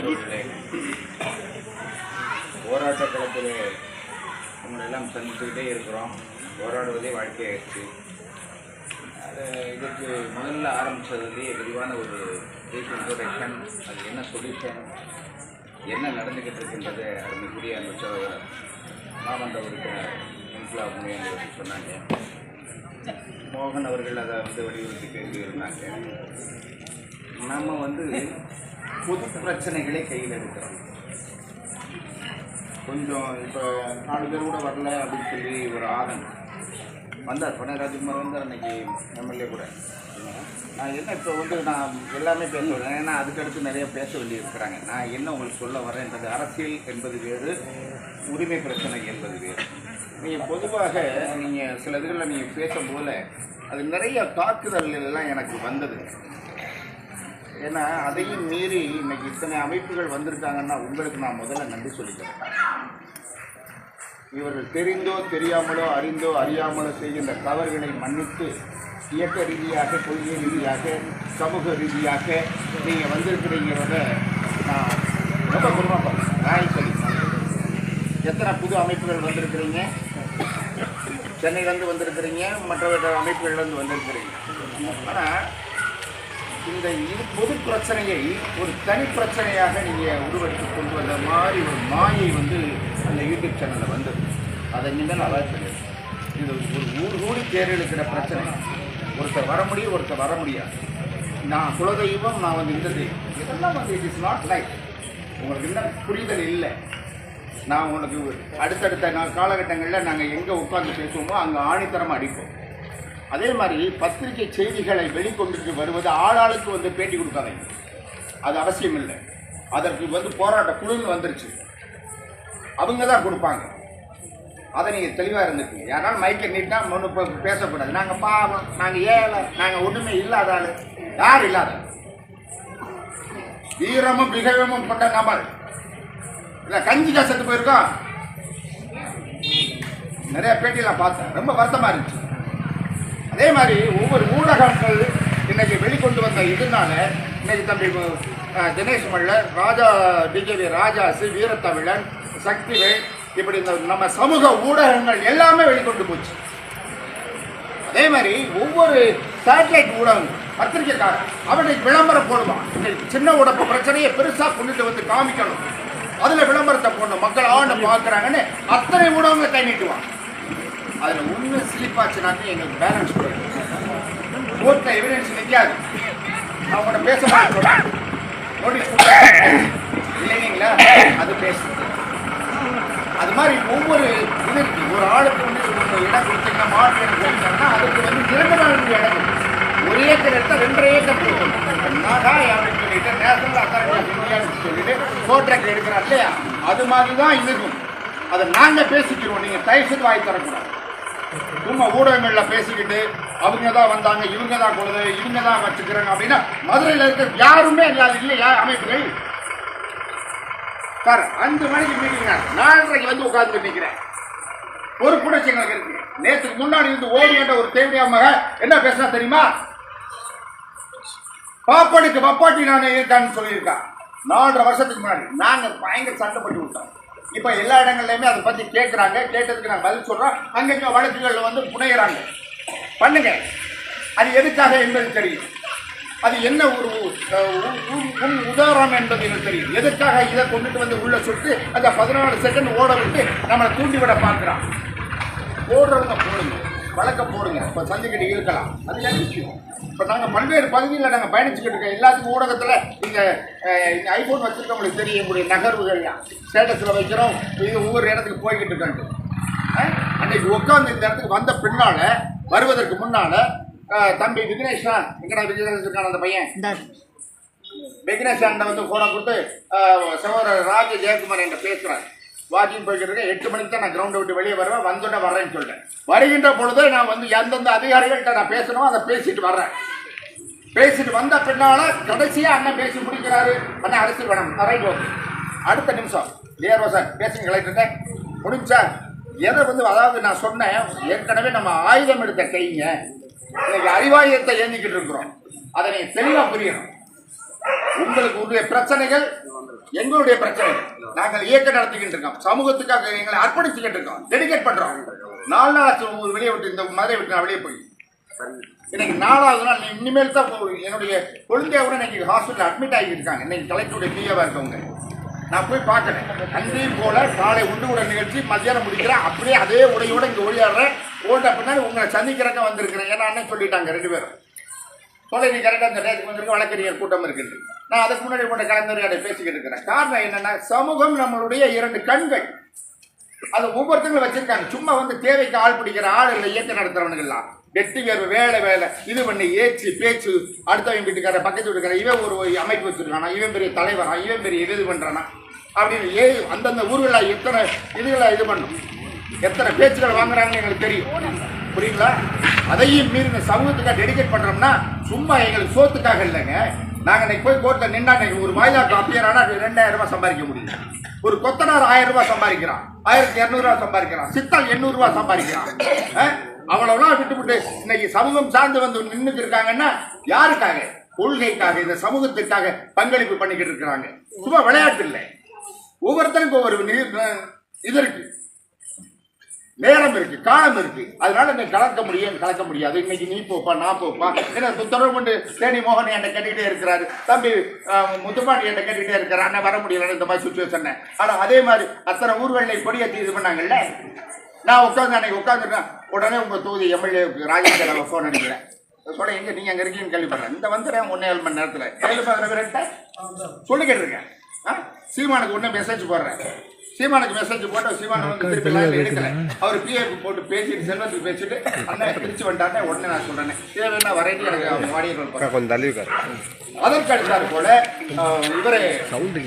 பெற்றோர்களே போராட்ட களத்திலே நம்மளெல்லாம் சந்தித்துக்கிட்டே இருக்கிறோம். போராடுவதே வாழ்க்கையாகிடுச்சு அது இதுக்கு முதல்ல ஆரம்பித்ததுலேயே விரிவான ஒரு ப்ரீஃப் இன்ட்ரோடக்ஷன் அது என்ன சொல்யூஷன் என்ன நடந்துக்கிட்டு இருக்கின்றது? அருமைக்குரிய அந்த சோ- மாமன்ற உறுப்பினர் இன்ஃப்லா முனியன் சொன்னாங்க. மோகன் அவர்கள் அதை வந்து வலியுறுத்தி பேசியிருந்தாங்க. நம்ம வந்து பொது பிரச்சனைகளை கையில் எடுக்கிறோம் கொஞ்சம் இப்போ நாலு பேர் கூட வரல அப்படின்னு சொல்லி ஒரு ஆதங்கம். வந்தார். பனே ராஜ்குமார் அன்னைக்கு எம்எல்ஏ கூட. நான் என்ன இப்போ வந்து நான் எல்லாமே பேச வரேன் ஏன்னா அதுக்கடுத்து நிறைய பேச வேண்டியிருக்கிறாங்க. நான் என்ன உங்களுக்கு சொல்ல வரேன்றது அரசியல் என்பது வேறு உரிமை பிரச்சனை என்பது வேறு. நீங்கள் பொதுவாக நீங்கள் சில இதுகளில் நீங்கள் பேசும்போது அது நிறைய தாக்குதல்கள் எல்லாம் எனக்கு வந்தது. ஏன்னா அதையும் மீறி இன்னைக்கு இத்தனை அமைப்புகள் வந்திருக்காங்கன்னா உங்களுக்கு நான் முதல்ல நன்றி சொல்லிக்கிறேன். இவர்கள் தெரிந்தோ தெரியாமலோ அறிந்தோ அறியாமலோ செய்கின்ற தவறுகளை மன்னித்து இயக்க ரீதியாக கொள்கை ரீதியாக சமூக ரீதியாக நீங்கள் வந்திருக்கிறீங்கிறத நான் ரொம்ப குடும்பப்படுறேன் நான் எத்தனை புது அமைப்புகள் வந்திருக்கிறீங்க? சென்னையிலேருந்து வந்திருக்கிறீங்க மற்ற அமைப்புகள்லேருந்து வந்திருக்கிறீங்க. ஆனால் இந்த இது பொது பிரச்சனையை ஒரு தனி பிரச்சனையாக நீங்கள் உருவெடுத்து கொண்டு வந்த மாதிரி ஒரு மாயை வந்து அந்த யூடியூப் சேனலில் வந்தது. அதை இனிமேல் அவாய்ட் பண்ணிடுறேன் இது ஒரு ஊர் கூடி தேர் இழுக்கிற பிரச்சனை. ஒருத்தர் வர முடியும் ஒருத்தர் வர முடியாது. நான் குலதெய்வம் நான் வந்து இந்த தெய்வம். இதெல்லாம் வந்து இட் இஸ் நாட் லைக் உங்களுக்கு இன்னும் புரிதல் இல்லை. நான் உங்களுக்கு அடுத்தடுத்த நான் காலகட்டங்களில் நாங்கள் எங்கே உட்காந்து பேசுவோமோ அங்கே ஆணித்தரமாக அடிப்போம். அதே மாதிரி பத்திரிகை செய்திகளை வெளிக்கொண்டுட்டு வருவது ஆளாளுக்கு வந்து பேட்டி கொடுக்காதீங்க. அது அவசியம் இல்லை. அதற்கு வந்து போராட்ட குழுன்னு வந்துருச்சு. அவங்க தான் கொடுப்பாங்க. அதை நீங்கள் தெளிவாக இருந்துக்கு யாராலும் மைக்கை நீட்டா ஒன்று இப்போ பேசக்கூடாது. நாங்கள் பாவம். நாங்கள் ஏழை. நாங்கள் ஒன்றுமே இல்லாத ஆள். யார் இல்லாத? வீரமும் மிகவும் கொண்ட நபர். இல்லை கஞ்சி கசத்து போயிருக்கோம். நிறைய பேட்டியெல்லாம் பார்த்தேன். ரொம்ப வருத்தமாக இருந்துச்சு. அதே மாதிரி ஒவ்வொரு ஊடகங்கள் இன்னைக்கு வெளிக்கொண்டு வந்த இதனால இன்னைக்கு தம்பி தினேஷ் மல்லர் ராஜா டிஜேவி ராஜாசு வீரத்தமிழன் சக்திவேல் இப்படி இந்த நம்ம சமூக ஊடகங்கள் எல்லாமே வெளிக்கொண்டு போச்சு. அதே மாதிரி ஒவ்வொரு சேட்டலைட் ஊடகம் பத்திரிக்கைக்காரன் அவனுக்கு விளம்பரம் போடுவான் இன்னைக்கு சின்ன உடம்பு பிரச்சனையை பெருசாக கொண்டுட்டு வந்து காமிக்கணும். அதில் விளம்பரத்தை போடணும். மக்கள் ஆண்டு பார்க்குறாங்கன்னு அத்தனை ஊடகங்களை கை நீட்டுவான் அதில் உண்மை ஸ்லிப் ஆச்சுனாக்க எங்களுக்கு பேலன்ஸ் போயிடும். கோர்ட்டில் எவிடன்ஸ் நிற்காது நான் பேச நோட்டீஸ் இல்லைங்களா? அது பேசுது. அது மாதிரி ஒவ்வொரு இது இருக்கு. ஒரு ஆளுக்கு வந்து ஒரு இடம் கொடுத்தீங்கன்னா மாட்டு இடம் கொடுத்தாங்கன்னா அதுக்கு வந்து இரண்டு நாள் இடம் ஒரு ஏக்கர் எடுத்தால் ரெண்டரை ஏக்கர் கொடுக்கணும் அப்படின்னு சொல்லிட்டு நேஷனல் அத்தாரிட்டி இந்தியான்னு சொல்லிட்டு கோட்ராக்ட் எடுக்கிறார் இல்லையா? அது மாதிரி தான் இருக்கும் அதை நாங்கள் பேசிக்கிறோம். நீங்கள் தயவுசெய்து வாய் தரக்கூடாது சும்மா ஊடகங்கள்ல பேசிக்கிட்டு அவங்க தான் வந்தாங்க இவங்க தான் கொடுது இவங்க தான் வச்சுக்கிறாங்க அப்படின்னா மதுரையில் இருக்க யாருமே இல்லாத இல்லையா அமைப்புகள் சார் அஞ்சு மணிக்கு மீட்டிங் நாலரைக்கு வந்து உட்கார்ந்து நிற்கிறேன் ஒரு புரட்சி எங்களுக்கு இருக்கு. நேற்றுக்கு முன்னாடி இருந்து ஓடி என்ற ஒரு தேவையா மக என்ன பேசுனா தெரியுமா? பாப்பாடிக்கு பப்பாட்டி நான் இருக்கான்னு சொல்லியிருக்கான் நாலரை வருஷத்துக்கு முன்னாடி. நாங்கள் பயங்கர சண்டை பண்ணி விட்டோம். இப்போ எல்லா இடங்கள்லையுமே அதை பற்றி கேட்குறாங்க கேட்டதுக்கு நான் பதில் சொல்கிறோம் அங்கங்கே வழக்குகளில் வந்து புனைகிறாங்க பண்ணுங்க. அது எதுக்காக என்பது தெரியும். அது என்ன ஒரு அஹ், உதாரணம் என்பது எனக்கு தெரியும். எதுக்காக இதை கொண்டுட்டு வந்து உள்ள சுட்டு அந்த பதினாலு செகண்ட் ஓட விட்டு நம்மளை தூண்டிவிட பார்க்குறான். ஓடுறவங்க போடுங்க. வழக்க போடுங்க. இப்போ சந்திக்கிட்டு இருக்கலாம். அது என் விஷயம்? இப்போ நாங்கள் பல்வேறு பகுதியில் நாங்கள் பயணிச்சுக்கிட்டு இருக்கோம். எல்லாத்துக்கும் ஊடகத்தில் இந்த ஐஃபோன் வச்சுருக்கவங்களுக்கு தெரியும். எங்களுடைய நகர்வுகள்லாம். ஸ்டேட்டஸில் வைக்கிறோம். இது ஒவ்வொரு இடத்துக்கு போய்கிட்டு இருக்காங்க அஹ், அன்னைக்கு உட்காந்து இந்த இடத்துக்கு வந்த பின்னால் வருவதற்கு முன்னால் தம்பி விக்னேஷா எங்கடா விக்னேஷ் இருக்கான அந்த பையன்? விக்னேஷ் அண்ணன் வந்து ஃபோனை கொடுத்து சகோதரர் ராஜ ஜெயக்குமார் என்ற பேசுகிறார் வாக்கிங் போய்கிட்டு இருக்கேன் எட்டு மணிக்கு தான் நான் கிரவுண்டை விட்டு வெளியே வருவேன். வந்துட்டு வர்றேன்னு சொல்லிட்டேன். வருகின்ற பொழுது நான் வந்து எந்தெந்த அதிகாரிகள்கிட்ட நான் பேசணும் அதை பேசிட்டு வர்றேன். பேசிட்டு வந்த பின்னால கடைசியாக அண்ணன் பேசி முடிக்கிறாரு. அண்ணன் அரசியல் வேணும். ரைட் ஓகே அடுத்த நிமிஷம். ஏர்வா சார் பேசுங்க கலெக்டர்கிட்ட முடிஞ்சா எதை வந்து அதாவது நான் சொன்னேன் ஏற்கனவே நம்ம ஆயுதம் எடுத்த கைங்க இன்னைக்கு அறிவாயுதத்தை ஏந்திக்கிட்டு இருக்கிறோம். அதை நீங்கள் தெளிவாக புரியணும். உங்களுக்கு உடைய பிரச்சனைகள் எங்களுடைய பிரச்சனைகள் நாங்கள் இயக்கம் நடத்திக்கிட்டு இருக்கோம். சமூகத்துக்காக எங்களை அர்ப்பணிச்சுக்கிட்டு இருக்கோம். டெடிகேட் பண்றோம். நாலு நாள் ஆச்சு ஒரு வெளியே விட்டு இந்த மதுரை விட்டு நான் வெளியே போய். இன்னைக்கு நாலாவது நாள் இனிமேல் தான் என்னுடைய குழந்தைய கூட இன்னைக்கு ஹாஸ்பிட்டல் அட்மிட் ஆகியிருக்காங்க. இன்னைக்கு கலெக்டருடைய பிஏவா இருக்கவங்க. நான் போய் பார்க்கறேன். அன்றையும் போல காலை உண்டு கூட நிகழ்ச்சி மத்தியானம் முடிக்கிறேன். அப்படியே அதே உடையோட இங்கே ஒளியாடுறேன். ஓட்ட பின்னாடி உங்களை சந்திக்கிறக்க வந்திருக்கிறேன். ஏன்னா அண்ணன் சொல்லிட்டாங்க ரெண்டு பேரும். சொல்ல நீ கரெக்டாக அந்த டேட்டுக்கு வந்திருக்க வழக்கறிஞர் கூட்டம் இருக்குது நான் அதுக்கு முன்னாடி கொண்ட கலந்துரையாடை பேசிக்கிட்டு இருக்கிறேன். காரணம் என்னன்னா சமூகம் நம்மளுடைய இரண்டு கண்கள். அது ஒவ்வொருத்தங்களும் வச்சிருக்காங்க. சும்மா வந்து தேவைக்கு ஆள் பிடிக்கிற ஆள் இல்லை இயக்கம் நடத்துறவனுங்கெல்லாம் வெட்டி வேறு வேலை வேலை. இது பண்ணி ஏச்சு பேச்சு அடுத்தவங்க வீட்டுக்கார பக்கத்து வீட்டுக்கார இவன் ஒரு அமைப்பு வச்சிருக்கானா? இவன் பெரிய தலைவரா? இவன் பெரிய இது பண்ணுறானா அப்படின்னு ஏ அந்தந்த ஊர்களில் எத்தனை இதுகளை இது பண்ணும்? எத்தனை பேச்சுகள் வாங்குறாங்கன்னு எங்களுக்கு தெரியும். புரியுங்களா? அதையும் மீறி இந்த சமூகத்துக்காக டெடிகேட் பண்ணுறோம்னா சும்மா எங்களுக்கு சோத்துக்காக இல்லைங்க. நாங்கள் இன்னைக்கு போய் கோர்ட்டில் நின்னா இன்னைக்கு ஒரு மயிலாக்கு அப்பியர் ஆனா ரெண்டாயிரம் ரூபாய் சம்பாதிக்க முடியும். ஒரு கொத்தனார் ஆயிரம் ரூபாய் சம்பாதிக்கிறான். ஆயிரத்தி இரநூறுவா சம்பாதிக்கிறான். சித்தால் எண்ணூறுரூவா சம்பாதிக்கிறான். அஹ்? அவ்வளவுலாம் விட்டுவிட்டு இன்னைக்கு சமூகம் சார்ந்து வந்து நின்றுட்டு இருக்காங்கன்னா யாருக்காக? கொள்கைக்காக இந்த சமூகத்திற்காக பங்களிப்பு பண்ணிக்கிட்டு இருக்கிறாங்க. சும்மா விளையாட்டு இல்லை. ஒவ்வொருத்தருக்கும் ஒவ்வொரு நீர் இது இருக்கு. நேரம் இருக்கு காலம் இருக்கு. அதனால நீ கலக்க முடியும் கலக்க முடியாது. இன்னைக்கு நீ போப்பா நான் போப்பா. ஏன்னா தொடர்பு கொண்டு தேனி மோகன் என்கிட்ட கேட்டுக்கிட்டே இருக்கிறாரு. தம்பி முத்துப்பாண்டி என்கிட்ட கேட்டுக்கிட்டே இருக்கிறார். அண்ணன் வர முடியல இந்த மாதிரி சுச்சுவேஷன் ஆனா அதே மாதிரி அத்தனை ஊர்களில் கொடியேற்றி இது பண்ணாங்கல்ல? நான் உட்காந்து அன்னைக்கு உட்காந்துருக்கேன் உடனே உங்க தொகுதி எம்எல்ஏவுக்கு ராஜேந்திர ஃபோன் அடிக்கிறேன். சொல்ல எங்க நீங்க அங்க இருக்கீங்கன்னு கேள்விப்படுறேன். இந்த வந்துடுறேன் ஒன்னே ஏழு மணி நேரத்தில். கேள்விப்படுற பேர்கிட்ட சொல்லிக்கிட்டு இருக்கேன் ஆ? சீமானுக்கு ஒண்ணு மெசேஜ் போடுறேன். சீமானுக்கு மெசேஜ் போட்டு சீமான் வந்து திருப்பி line எடுக்கல அவர் பிஏக்கு போட்டு பேசிட்டு செல்வத்துக்கு பேசிட்டு அண்ணன் திருச்சி வந்துட்டாருன்னு உடனே நான் சொல்றேன். வேணா வரைக்கும் எனக்கு அவங்க அக்கா கொஞ்சம் தள்ளி அதற்கு அடுத்தாறு போல இவரே சவுண்டு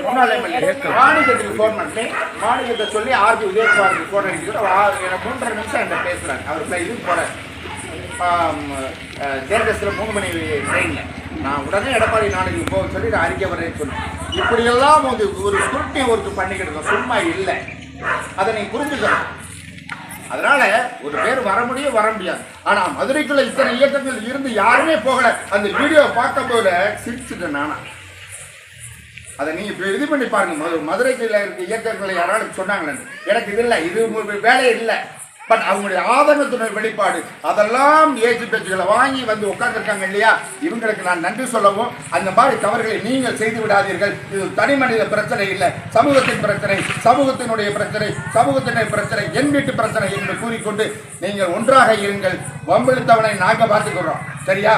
முன்னாள் எம்எல்ஏ மாநிலத்துக்கு ஃபோன் பண்ணி மாநிலத்தை சொல்லி ஆர்பி உதயகுமாருக்கு ஃபோன் ஆறு- எனக்கு மூன்றரை நிமிஷம் என்கிட்ட பேசுறாங்க அவர் இதுக்கு போறாரு. தேர்தல் மூணு மணி ட்ரெயினில் நான் உடனே எடப்பாடி நாளைக்கு போக சொல்லி நான் அறிக்கை வரேன்னு சொன்னேன். இப்படியெல்லாம் வந்து ஒரு ஸ்குருட்டினை ஒருத்தர் பண்ணிக்கிட்டு இருக்கோம் சும்மா இல்லை. அதை நீ புரிஞ்சுக்கணும். அதனால ஒரு பேர் வர முடியும் வர முடியாது. ஆனா மதுரைக்குள்ள இத்தனை இயக்கங்கள் இருந்து யாருமே போகல. அந்த வீடியோ பார்க்க போல சிரிச்சுட்டேன் நானா. அதை நீங்க இது பண்ணி பாருங்க. மதுரைக்குள்ள இருக்க இயக்கங்களை யாராலும் சொன்னாங்களே எனக்கு இது இல்லை. இது வேலை இல்லை. பட் அவங்களுடைய ஆதங்கத்தினுடைய வெளிப்பாடு அதெல்லாம் ஏஜி பேச்சுகளை வாங்கி வந்து உட்கார்ந்துருக்காங்க இல்லையா? இவங்களுக்கு நான் நன்றி சொல்லவும் அந்த மாதிரி தவறுகளை நீங்கள் செய்து விடாதீர்கள். இது தனி மனித பிரச்சனை இல்லை. சமூகத்தின் பிரச்சனை சமூகத்தினுடைய பிரச்சனை சமூகத்தினுடைய பிரச்சனை என் வீட்டு பிரச்சனை என்று கூறிக்கொண்டு நீங்கள் ஒன்றாக இருங்கள். வம்பிழுத்தவனை நாங்கள் பார்த்துக்கிறோம் சரியா?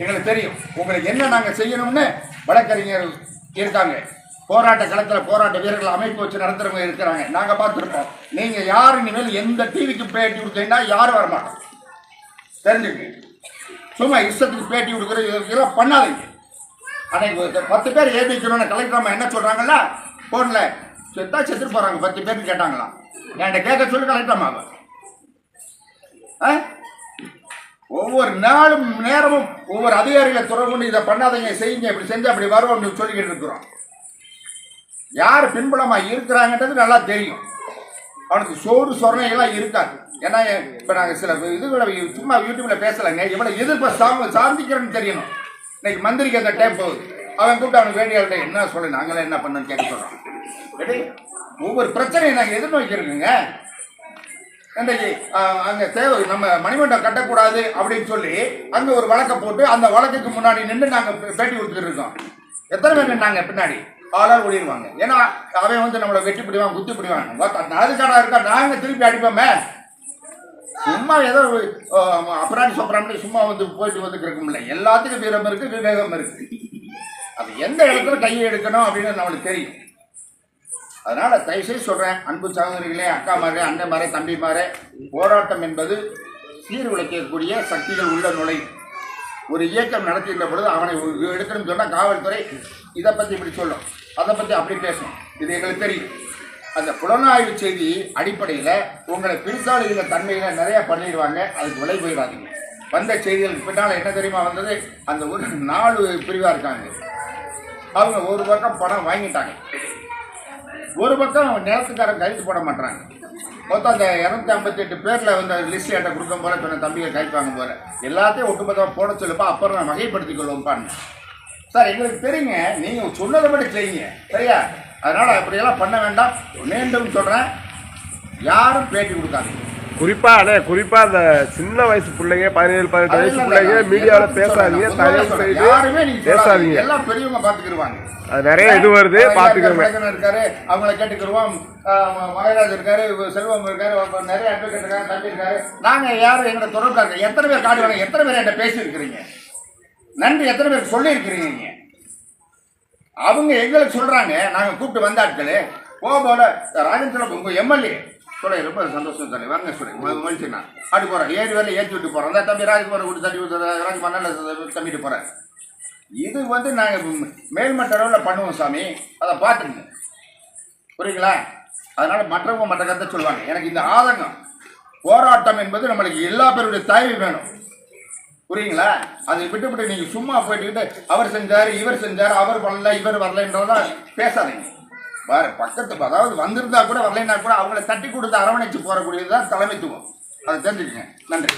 எங்களுக்கு தெரியும். உங்களுக்கு என்ன நாங்கள் செய்யணும்னு வழக்கறிஞர் இருக்காங்க. போராட்ட களத்தில் போராட்ட வீரர்கள் அமைப்பு வச்சு நடத்துறவங்க இருக்கிறாங்க. நாங்கள் பார்த்துருப்போம். நீங்கள் யார் இனிமேல் எந்த டிவிக்கு பேட்டி கொடுத்தீங்கன்னா யாரும் வரமாட்டோம் தெரிஞ்சுங்க. சும்மா இஷ்டத்துக்கு பேட்டி கொடுக்குற இதெல்லாம் பண்ணாதீங்க. அன்னைக்கு பத்து பேர் ஏபிக்கணும்னு கலெக்டர் அம்மா என்ன சொல்கிறாங்களா ஃபோனில் செத்தா செத்துட்டு போகிறாங்க பத்து பேர் கேட்டாங்களாம். என்கிட்ட கேட்க சொல்லி கலெக்டர் அம்மாவை ஆ? ஒவ்வொரு நாளும் நேரமும் ஒவ்வொரு அதிகாரிகளை தொடர்பு கொண்டு இதை பண்ணாதீங்க செய்யுங்க இப்படி செஞ்சு அப்படி வரும் அப்படின்னு சொல்லிக்கிட்டு இருக்கிறோம். யார் பின்புலமாக இருக்கிறாங்கன்றது நல்லா தெரியும். அவனுக்கு சோறு சொரணைகள்லாம் இருக்காது. ஏன்னா இப்போ நாங்கள் சில இதுகளை சும்மா யூடியூப்பில் பேசலைங்க. இவ்வளவு எதிர்ப்பை சார்ந்து சாந்திக்கிறேன்னு தெரியணும். இன்னைக்கு மந்திரிக்கு அந்த டைம் போகுது. அவன் கூப்பிட்டு அவனுக்கு வேண்டிய என்ன சொல்லு நாங்களே என்ன பண்ணணும்னு கேட்க சொல்கிறோம் ஒவ்வொரு பிரச்சனையும் நாங்கள் எதிர்நோக்கிறோங்க இன்றைக்கு அங்கே தேவை நம்ம மணிமண்டம் கட்டக்கூடாது அப்படின்னு சொல்லி அங்கே ஒரு வழக்கை போட்டு அந்த வழக்குக்கு முன்னாடி நின்று நாங்கள் பேட்டி கொடுத்துட்டு இருக்கோம். எத்தனை பேர் நின்னாங்க பின்னாடி? ஆளால் ஓடிடுவாங்க. ஏன்னா அவன் வந்து நம்மளை வெட்டி பிடிவான் குத்தி பிடிவான் அதுக்கான இருக்கா நாங்க திருப்பி அடிப்போமே. சும்மா ஏதோ ஆஹ், அப்புறாணி சொப்பராணி சும்மா வந்து போயிட்டு வந்துட்டு இருக்கும்ல எல்லாத்துக்கும் வீரம் இருக்கு விவேகம் இருக்கு. அது எந்த இடத்துல கையை எடுக்கணும் அப்படின்னு நம்மளுக்கு தெரியும். அதனால தயவுசெய்து சொல்றேன் அன்பு சகோதரிகளே அக்காமாரே தம்பி தம்பிமாரே போராட்டம் என்பது சீர்குலைக்கக்கூடிய சக்திகள் உள்ள நுழை ஒரு இயக்கம் நடத்துகின்ற பொழுது அவனை எடுக்கணும்னு சொன்னால் காவல்துறை இதை பற்றி இப்படி சொல்லும். அதை பற்றி அப்படி பேசும். இது எங்களுக்கு தெரியும். அந்த புலனாய்வு செய்தி அடிப்படையில் உங்களை பிரிசாளுகிற தன்மையில் நிறையா பண்ணிடுவாங்க. அதுக்கு விலை போயிடாதீங்க. வந்த செய்திகளுக்கு பின்னால் என்ன தெரியுமா வந்தது? அந்த ஒரு நாலு பிரிவாக இருக்காங்க. அவங்க ஒரு பக்கம் பணம் வாங்கிட்டாங்க. ஒரு பக்கம் நிலத்துக்காரன் கைது போட மாட்டாங்க மொத்தம் அந்த இரநூத்தி ஐம்பத்தி எட்டு பேரில் வந்து லிஸ்ட் என்கிட்ட கொடுக்கும் போல சொன்ன தம்பியை கைது வாங்க போல. எல்லாத்தையும் ஒட்டுமொத்தமாக போட சொல்லுப்பா அப்புறம் நான் வகைப்படுத்திக் கொள்வோம்ப்பான்னு சார் எங்களுக்கு தெரியுங்க. நீங்க சொன்னதை மட்டும் செய்யுங்க. சரியா? அதனால அப்படியெல்லாம் பண்ண வேண்டாம். மீண்டும் சொல்றேன். யாரும் பேட்டி கொடுக்காதீங்க. குறிப்பா அண்ணே குறிப்பா அந்த சின்ன வயசு பிள்ளைங்க பதினேழு பதினெட்டு வயசு பிள்ளைங்க மீடியாவில் பேசாதீங்க தயவு செய்து பேசாதீங்க. எல்லாம் பெரியவங்க பாத்துக்கிடுவாங்க அது நிறைய இது வருது பாத்துக்கோங்க. இருக்காரு அவங்கள கேட்டுக்கிடுவோம் மகாராஜ் இருக்காரு செல்வம் இருக்காரு நிறைய அட்வொகேட் இருக்காரு தம்பி இருக்காரு. நாங்க யாரும் எங்களை தொடர்பு எத்தனை பேர் காடு வேணும் எத்தனை பேர் என்கிட்ட பேசி இருக்கிறீங்க நன்றி எத்தனை பேர் சொல்லியிருக்கிறீங்க நீங்கள் அவங்க எங்களுக்கு சொல்கிறாங்க நாங்கள் கூப்பிட்டு வந்த ஆட்களே போல ராஜேந்திர உங்கள் எம்எல்ஏ. சொல்லி ரொம்ப சந்தோஷம் தண்ணி வாங்க சொல்லி மனுஷனா அப்படி போகிறேன் ஏறி வேலை ஏற்றி விட்டு போகிறோம் அந்த தம்பி ராஜ்குமார் விட்டு தண்ணி விட்டு ராஜ் மண்ணில் தம்பிட்டு போகிறேன் இது வந்து நாங்கள் மேல்மட்ட அளவில் பண்ணுவோம் சாமி. அதை பார்த்துங்க புரியுங்களா? அதனால் மற்றவங்க மற்ற கருத்தை சொல்லுவாங்க. எனக்கு இந்த ஆதங்கம். போராட்டம் என்பது நம்மளுக்கு எல்லா பேருடைய தயவு வேணும். புரியுங்களா அதை விட்டுவிட்டு நீங்க சும்மா போயிட்டுக்கிட்டு அவர் செஞ்சாரு இவர் செஞ்சாரு அவர் வரல இவர் வரலன்றதான் பேசாதீங்க. வேற பக்கத்து அதாவது வந்திருந்தா கூட வரலைன்னா கூட அவங்கள தட்டி கொடுத்து அரவணைச்சு போறக்கூடியதுதான் தலைமைத்துவம். அதை தெரிஞ்சுக்கங்க. நன்றி.